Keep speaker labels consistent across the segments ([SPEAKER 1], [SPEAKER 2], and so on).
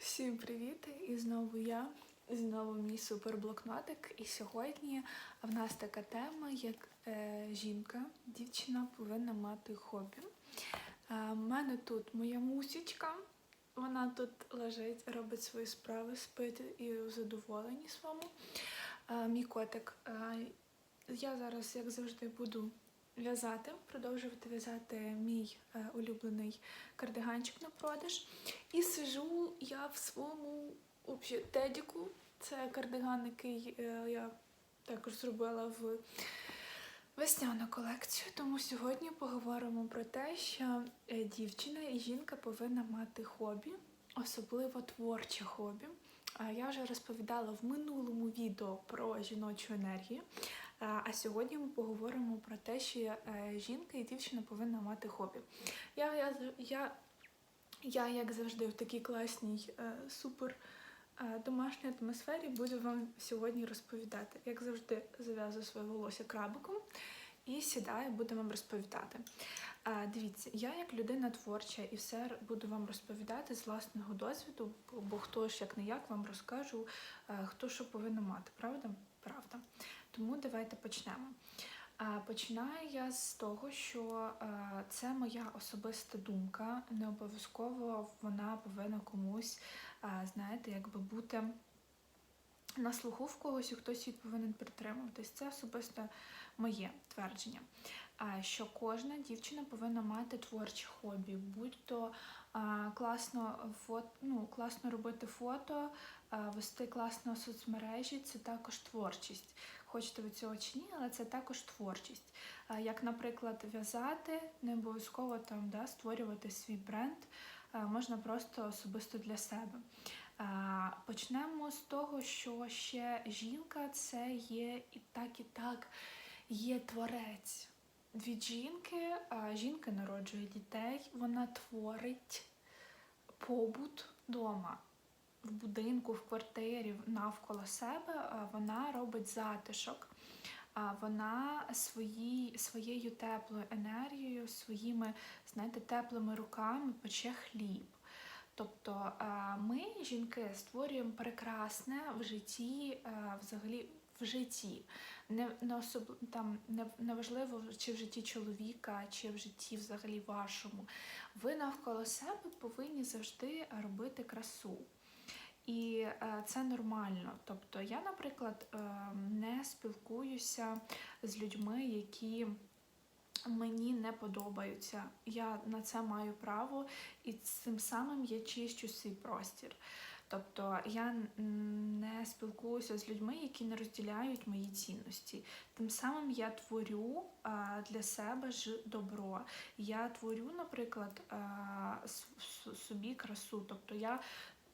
[SPEAKER 1] Всім привіт! І знову я, і знову мій суперблокнотик. І сьогодні в нас така тема, як е, жінка, дівчина повинна мати хобі. Е, У мене тут моя мусічка, вона тут лежить, робить свої справи, спить і у задоволенні своєму. Е, мій котик. Е, я зараз, як завжди, буду в'язати, продовжувати в'язати мій е, улюблений кардиганчик на продаж. І сижу я в своєму вообще, тедіку. Це кардиган, який е, я також зробила в весняну колекцію. Тому сьогодні поговоримо про те, що е, дівчина і жінка повинна мати хобі, особливо творче хобі. Я вже розповідала в минулому відео про жіночу енергію. А а сьогодні ми поговоримо про те, що е, жінка і дівчина повинна мати хобі. Я, я, я я, як завжди, в такій класній, е, супер е, домашній атмосфері буду вам сьогодні розповідати. Як завжди, зав'язую своє волосся крабиком і сідаю, буду вам розповідати. Е, Дивіться, я як людина творча і все буду вам розповідати з власного досвіду, бо- хто ж як не як вам розкажу, е, хто що повинен мати, правда? Правда. Тому давайте почнемо. Починаю я з того, що е, це моя особиста думка. Не обов'язково вона повинна комусь, е, знаєте, якби бути на слуху в когось, і хтось її повинен притримуватись. Це особисто моє твердження. Що кожна дівчина повинна мати творче хобі, будь-то класно фото, ну, класно робити фото, вести класно соцмережі, це також творчість. Хочете ви цього чи ні, але це також творчість. Як, наприклад, в'язати, не обов'язково там да, створювати свій бренд, можна просто особисто для себе. Почнемо з того, що ще жінка це є і так, і так є творець. Від жінки жінка народжує дітей, вона творить побут вдома, в будинку, в квартирі, навколо себе. Вона робить затишок. Вона свої, своєю теплою енергією, своїми, знаєте, теплими руками пече хліб. Тобто е, ми, жінки, створюємо прекрасне в житті, е, взагалі в житті. Не, не, особ... там, не, не важливо, чи в житті чоловіка, чи в житті взагалі вашому. Ви навколо себе повинні завжди робити красу. І е, це нормально. Тобто я, наприклад, е, не спілкуюся з людьми, які мені не подобаються. Я на це маю право, і цим самим я чищу свій простір. Тобто я не спілкуюся з людьми, які не розділяють мої цінності. Тим самим я творю для себе ж добро. Я творю, наприклад, собі красу. Тобто я,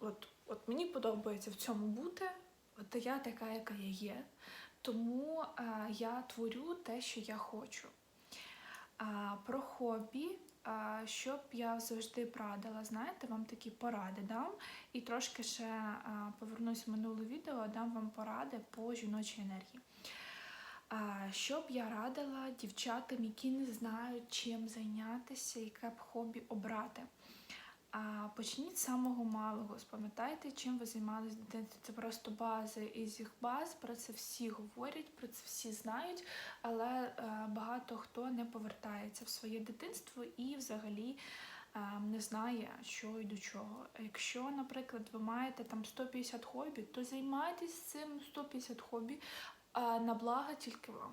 [SPEAKER 1] от, от мені подобається в цьому бути, от я така, яка я є. Тому а, я творю те, що я хочу. А, про хобі, а, що б я завжди порадила, знаєте, вам такі поради дам. І трошки ще а, повернусь в минуле відео, дам вам поради по жіночій енергії. А, що б я радила дівчатам, які не знають, чим зайнятися, яке б хобі обрати. А почніть з самого малого. Спам'ятайте, чим ви займалися в дитинстві. Це просто бази із їх баз. Про це всі говорять, про це всі знають, але е, багато хто не повертається в своє дитинство і взагалі е, не знає, що і до чого. Якщо, наприклад, ви маєте там 150 хобі, то займайтесь цим 150 хобі е, на благо тільки вам.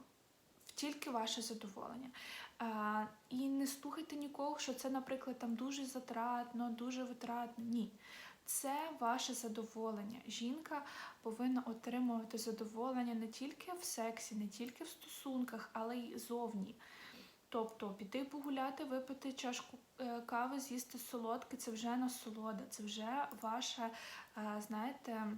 [SPEAKER 1] Тільки ваше задоволення. А, і не слухайте нікого, що це, наприклад, там дуже затратно, дуже витратно. Ні. Це ваше задоволення. Жінка повинна отримувати задоволення не тільки в сексі, не тільки в стосунках, але й зовні. Тобто піти погуляти, випити чашку е, кави, з'їсти солодке це вже насолода, це вже ваше, е, знаєте,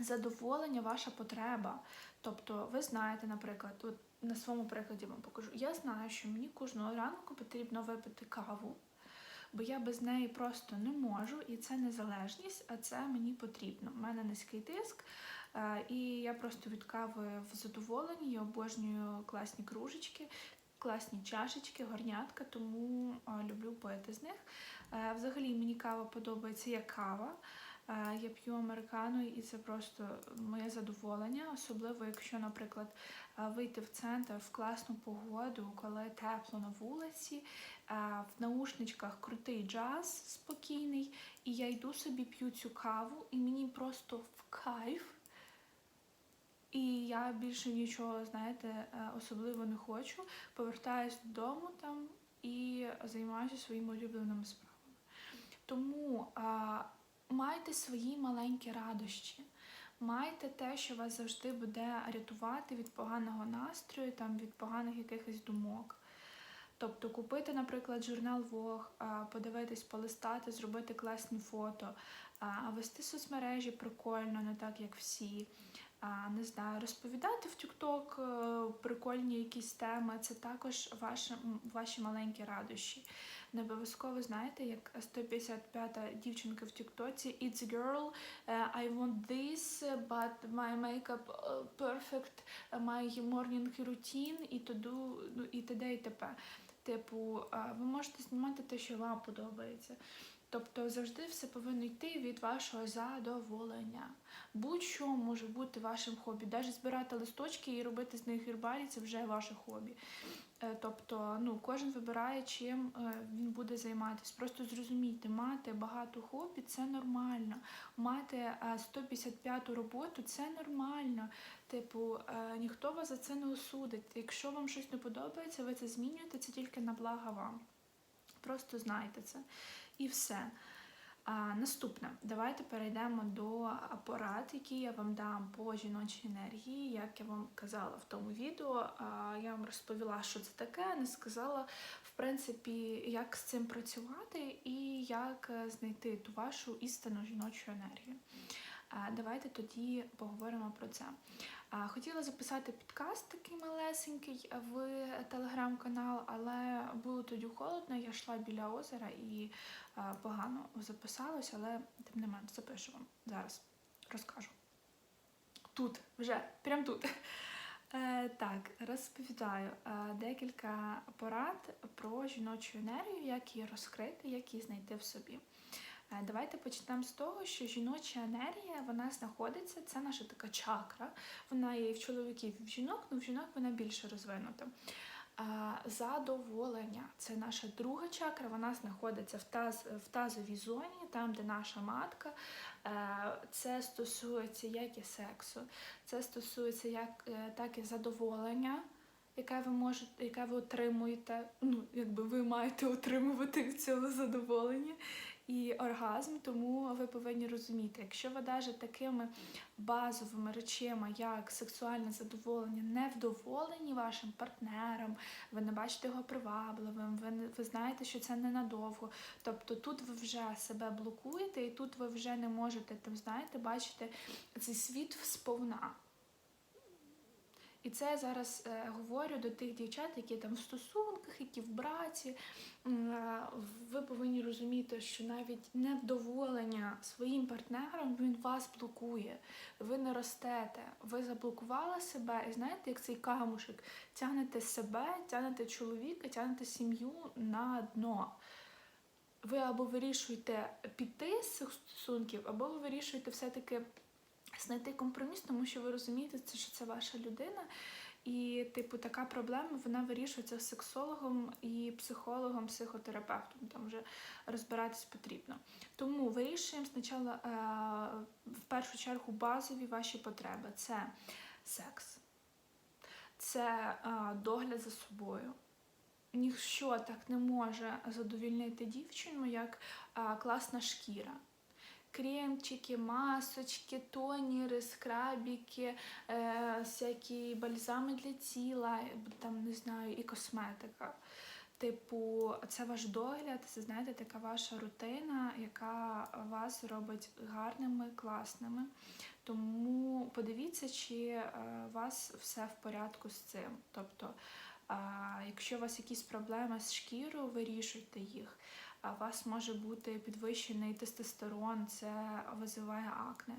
[SPEAKER 1] задоволення, ваша потреба. Тобто, ви знаєте, наприклад, от на своєму прикладі вам покажу. Я знаю, що мені кожного ранку потрібно випити каву, бо я без неї просто не можу, і це незалежність, а це мені потрібно. У мене низький тиск, е, і я просто від кави в задоволенні, я обожнюю класні кружечки. Класні чашечки, горнятка, тому е, люблю пити з них. Е, взагалі мені кава подобається як кава. Я п'ю американо, і це просто моє задоволення, особливо якщо, наприклад, вийти в центр в класну погоду, коли тепло на вулиці, в наушничках крутий джаз спокійний, і я йду собі п'ю цю каву, і мені просто в кайф. І я більше нічого, знаєте, особливо не хочу. Повертаюсь додому там і займаюся своїми улюбленими справами. Тому майте свої маленькі радощі. Майте те, що вас завжди буде рятувати від поганого настрою, там, від поганих якихось думок. Тобто купити, наприклад, журнал Вог, подивитись, полистати, зробити класні фото, вести соцмережі прикольно, не так як всі. Не знаю, розповідати в TikTok е, прикольні якісь теми, це також ваші, ваші маленькі радощі. Не обов'язково знаєте, як 155-та дівчинка в Тіктоці It's girl, е, I want this, but my makeup е, perfect, my morning routine і тоду, ну, і т.д. і т.п. Типу, ви можете знімати те, що вам подобається. Тобто завжди все повинно йти від вашого задоволення. Будь-що може бути вашим хобі. Навіть збирати листочки і робити з них гербарій це вже ваше хобі. Е, Тобто, ну, кожен вибирає, чим е, він буде займатися. Просто зрозумійте, мати багато хобі це нормально. Мати е, 155-ту роботу це нормально. Типу, е, ніхто вас за це не осудить. Якщо вам щось не подобається, ви це змінюєте, це тільки на благо вам. Просто знайте це. І все. А, наступне, давайте перейдемо до апарат, який я вам дам по жіночій енергії. Як я вам казала в тому відео, а, я вам розповіла, що це таке, не сказала, в принципі, як з цим працювати і як е, знайти ту вашу істинну жіночу енергію. А, Давайте тоді поговоримо про це. Хотіла записати підкаст такий малесенький в телеграм-канал, але було тоді холодно, я йшла біля озера і погано записалась, але тим не менш запишу вам зараз. Розкажу. Тут, вже, прям тут. Е, так, розповідаю е, декілька порад про жіночу енергію, як її розкрити, як її знайти в собі. Е, Давайте почнемо з того, що жіноча енергія вона знаходиться, це наша така чакра. Вона є і в чоловіків, і в жінок, але в жінок вона більше розвинута. Задоволення це наша друга чакра, вона знаходиться в, таз, в тазовій зоні, там, де наша матка. Е, Це стосується як і сексу, це стосується як, е, так і задоволення, яке ви можете, яке ви отримуєте. Ну, якби ви маєте отримувати від цього задоволення і оргазм, тому ви повинні розуміти, якщо ви навіть такими базовими речами, як сексуальне задоволення, не вдоволені вашим партнером, ви не бачите його привабливим, ви, не, ви знаєте, що це ненадовго. Тобто тут ви вже себе блокуєте, і тут ви вже не можете там, знаєте, бачити цей світ сповна. І це я зараз е, говорю до тих дівчат, які там в стосунках, які в браці. Е, Ви повинні розуміти, що навіть невдоволення своїм партнером він вас блокує. Ви не ростете, ви заблокували себе, і знаєте, як цей камушек, тягнете себе, тягнете чоловіка, тягнете сім'ю на дно. Ви або вирішуєте піти з цих стосунків, або ви вирішуєте все-таки знайти компроміс, тому що ви розумієте, що це ваша людина. І, типу, така проблема вона вирішується з сексологом і психологом, психотерапевтом. Там вже розбиратись потрібно. Тому вирішуємо спочатку е, в першу чергу базові ваші потреби: це секс, це е, догляд за собою. Ніщо так не може задовільнити дівчину, як е, класна шкіра кремчики, масочки, тонери, скрабики, е, всякі бальзами для тіла, там не знаю, і косметика. Типу, це ваш догляд, це знаєте, така ваша рутина, яка вас робить гарними, класними. Тому подивіться, чи е, у вас все в порядку з цим. Тобто, е, якщо у вас якісь проблеми з шкірою, вирішуйте їх. У вас може бути підвищений тестостерон, це визиває акне.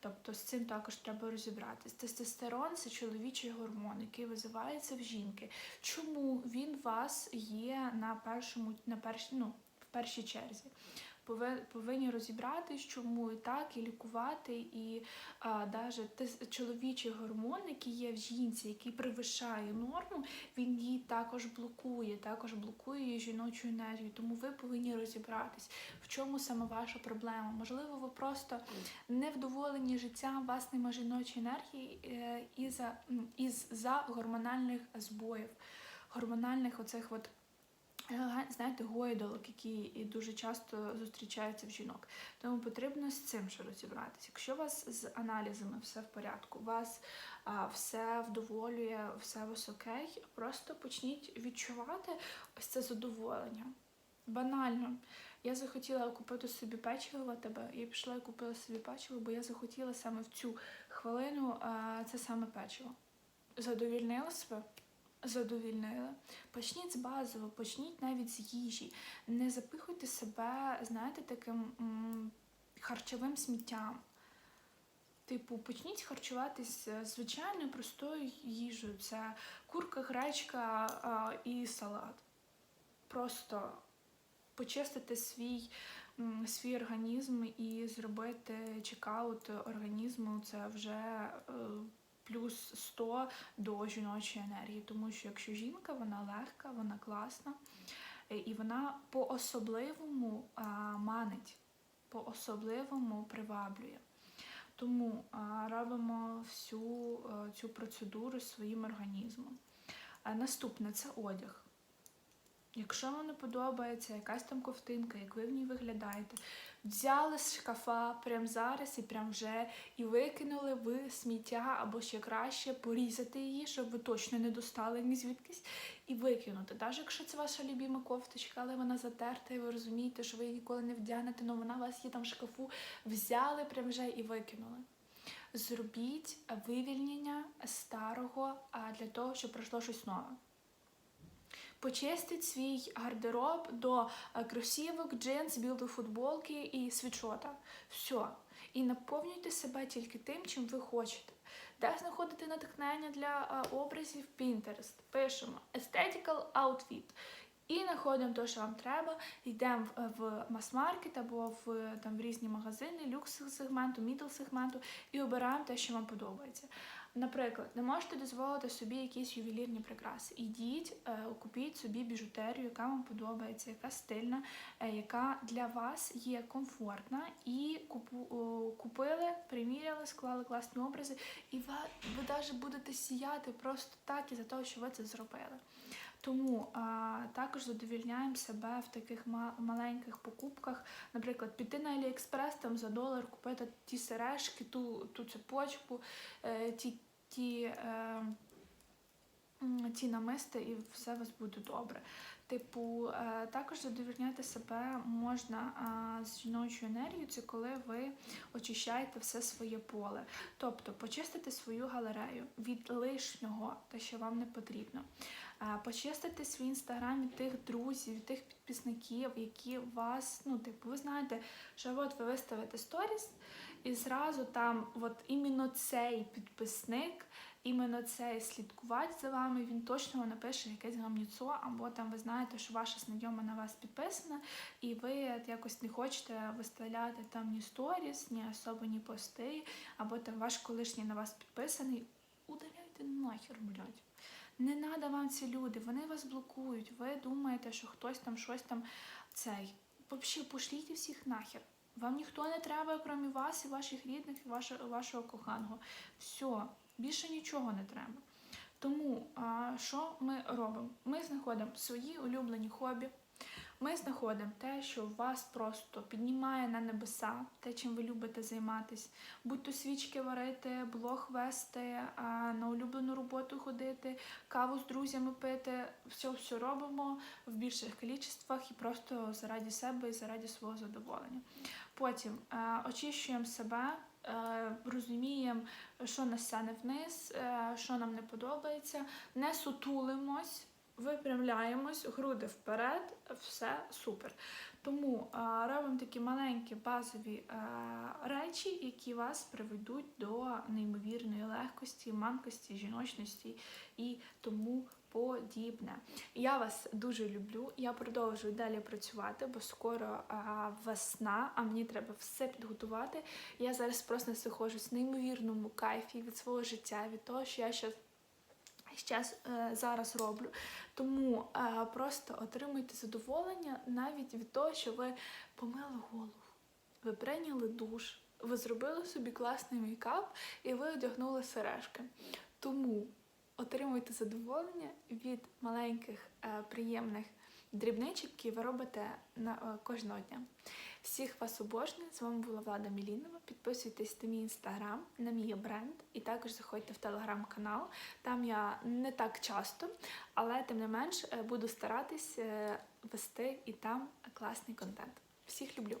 [SPEAKER 1] Тобто з цим також треба розібратись. Тестостерон це чоловічий гормон, який визивається в жінки. Чому він у вас є на першому, на перш, ну, в першій черзі? Повинні розібратись, чому і так, і лікувати, і а, с- чоловічий гормон, який є в жінці, який перевищає норму, він її також блокує, також блокує її жіночу енергію. Тому ви повинні розібратись, в чому саме ваша проблема. Можливо, ви просто невдоволені життям, вас нема жіночої енергії е, із-за із за гормональних збоїв, гормональних оцих от. Е, Знаєте, гойдолок, які і дуже часто зустрічаються в жінок. Тому потрібно з цим ще розібратися. Якщо у вас з аналізами все в порядку, у вас а, все вдоволює, все у вас окей, просто почніть відчувати ось це задоволення. Банально. Я захотіла купити собі печиво АТБ. Я пішла і купила собі печиво, бо я захотіла саме в цю хвилину а, це саме печиво. Задовільнила себе? Задовільнила. Почніть з базового, почніть навіть з їжі. Не запихуйте себе, знаєте, таким м, харчовим сміттям. Типу, почніть харчуватись е, звичайною простою їжею. Це курка, гречка а, і салат. Просто почистити свій, свій організм і зробити чекаут організму це вже е, плюс 100 до жіночої енергії. Тому що якщо жінка, вона легка, вона класна, е, і вона по-особливому манить, по-особливому приваблює. Тому робимо всю е, цю процедуру своїм організмом. А наступне це одяг. Якщо вам не подобається якась там ковтинка, як ви в ній виглядаєте, взяли з шкафа прямо зараз і прямо вже і викинули в сміття, або ще краще порізати її, щоб ви точно не достали ні звідкись, і викинути. Навіть якщо це ваша любима кофточка, але вона затерта, і ви розумієте, що ви її ніколи не вдягнете, але вона у вас є там в шкафу, взяли прямо вже і викинули. Зробіть вивільнення старого для того, щоб пройшло щось нове. Почистіть свій гардероб до е, кросівок, джинс, білої футболки і світшота. Все. І наповнюйте себе тільки тим, чим ви хочете. Де знаходити натхнення для е, образів Pinterest? Пишемо Aesthetical Outfit. І знаходимо те, що вам треба, йдемо в- мас-маркет або в, там, в різні магазини, люкс сегменту, мідл сегменту і обираємо те, що вам подобається. Наприклад, не можете дозволити собі якісь ювелірні прикраси. Ідіть, е, купіть собі біжутерію, яка вам подобається, яка стильна, е, яка для вас є комфортна, і купили, приміряли, склали класні образи, і ви, навіть будете сіяти просто так із-за того, що ви це зробили. Тому а, також задовільняємо себе в таких ма- маленьких покупках. Наприклад, піти на Аліекспрес там за долар, купити ті сережки, ту, ту цепочку, е, ті, ті, е, ті намисти, і все у вас буде добре. Типу, е, також задовільняти себе можна а, з жіночою енергією, це коли ви очищаєте все своє поле. Тобто почистити свою галерею від лишнього, те, що вам не потрібно. Е, Почистити свій інстаграм від тих друзів, тих підписників, які вас, ну, типу, ви знаєте, що от ви виставите сторіс, і зразу там, от іменно цей підписник, іменно цей слідкувач за вами, він точно напише якесь гамніцо, або там ви знаєте, що ваша знайома на вас підписана, і ви якось не хочете виставляти там ні сторіс, ні особо, ні пости, або там ваш колишній на вас підписаний. Удаляйте нахер, блядь. Не треба вам ці люди, вони вас блокують. Ви думаєте, що хтось там щось там цей. Взагалі, пошліть всіх нахер. Вам ніхто не треба, крім вас і ваших рідних, і вашого, вашого коханого. Все, більше нічого не треба. Тому а, що ми робимо? Ми знаходимо свої улюблені хобі. Ми знаходимо те, що вас просто піднімає на небеса, те, чим ви любите займатися. Будь то свічки варити, блог вести, на улюблену роботу ходити, каву з друзями пити. Все все робимо в більших кількостях і просто заради себе і заради свого задоволення. Потім е, очищуємо себе, е, розуміємо, що нас сяне вниз, е, що нам не подобається, не сутулимось. випрямляємось, груди вперед, все супер. Тому робимо такі маленькі базові речі, які вас приведуть до неймовірної легкості, манкості, жіночності і тому подібне. Я вас дуже люблю. Я продовжую далі працювати, бо скоро весна, а мені треба все підготувати. Я зараз просто знаходжусь в неймовірному кайфі від свого життя, від того, що я ще Щас е, зараз роблю. Тому е, просто отримуйте задоволення навіть від того, що ви помили голову, ви прийняли душ, ви зробили собі класний мейкап і ви одягнули сережки. Тому отримуйте задоволення від маленьких е, приємних дрібничок, які ви робите на е, кожного дня. Всіх вас обожнюю. З вами була Влада Мілінова. Підписуйтесь на мій інстаграм, на мій бренд, і також заходьте в телеграм-канал. Там я не так часто, але тим не менш е, буду старатись е, вести і там класний контент. Всіх люблю!